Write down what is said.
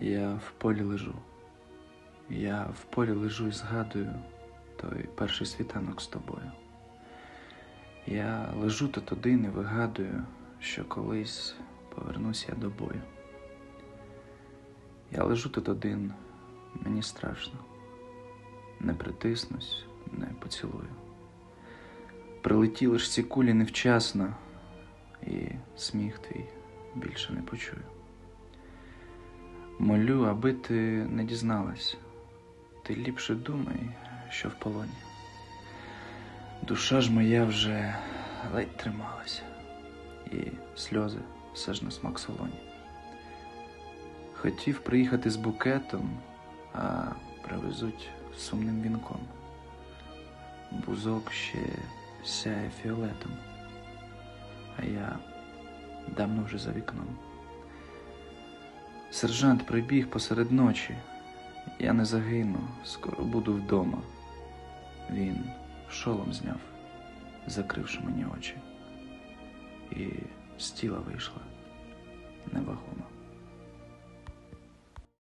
Я в полі лежу. Я в полі лежу і згадую той перший світанок з тобою. Я лежу тут один і вигадую, що колись повернусь я до бою. Я лежу тут один, мені страшно. Не притиснусь, не поцілую. Прилетіли ж ці кулі невчасно, і сміх твій більше не почую. Молю, аби ти не дізналась, ти ліпше думай, що в полоні. Душа ж моя вже ледь трималася, і сльози все ж на смак солоні. Хотів приїхати з букетом, а привезуть сумним вінком. Бузок ще сяє фіолетом, а я давно вже за вікном. Сержант прибіг посеред ночі. Я не загину, скоро буду вдома. Він шолом зняв, закривши мені очі, і з тіла вийшла невагома.